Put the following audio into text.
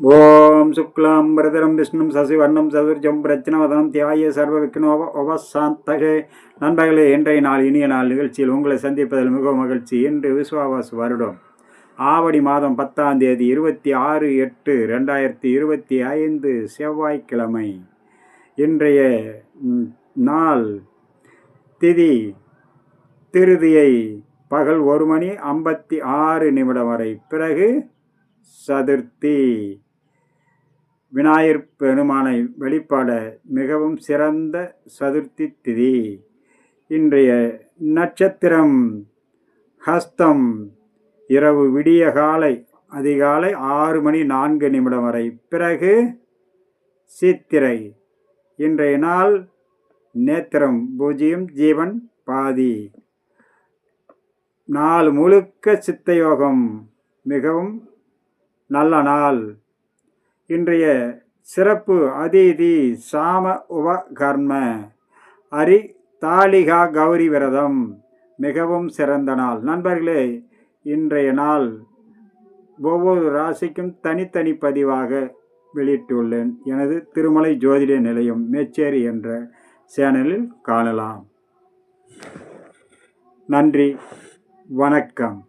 ஓம் சுக்லாம் பிரதரம் விஷ்ணும் சசிவர்ணம் சதுர்ஜம் பிரச்சனவதனம் தியாய சர்வ விக்னோப உபசாந்தகே நண்பர்களே இன்றைய நாள் இனிய நாள் நிகழ்ச்சியில் உங்களை சந்திப்பதில் மிகவும் மகிழ்ச்சி. இன்று விஸ்வாவாஸ் வருடம். ஆவடி மாதம் பத்தாம் தேதி இருபத்தி ஆறு எட்டு ரெண்டாயிரத்தி இருபத்தி ஐந்து செவ்வாய்க்கிழமை. இன்றைய நாள் திதி திருதியை பகல் ஒரு மணி ஐம்பத்தி ஆறு நிமிடம் வரை பிறகு சதுர்த்தி. விநாயகர் பெருமானை வழிபாட மிகவும் சிறந்த சதுர்த்தி திதி. இன்றைய நட்சத்திரம் ஹஸ்தம். இரவு விடிய காலை அதிகாலை ஆறு மணி நான்கு நிமிடம் வரை. பிறகு சித்திரை. இன்றைய நாள் நேத்திரம் பூஜ்ஜியம் ஜீவன் பாதி. நாள் முழுக்க சித்த யோகம். மிகவும் நல்ல நாள். இன்றைய சிறப்பு அதிதி சாம உபகர்ம அரி தாலிகா கௌரி விரதம் மிகவும் சிறந்த நாள். நண்பர்களே இன்றைய நாள் ஒவ்வொரு ராசிக்கும் தனித்தனி பதிவாக வெளியிட்டுள்ளேன். எனது திருமலை ஜோதிட நிலையம் மேச்சேரி என்ற சேனலில் காணலாம். நன்றி வணக்கம்.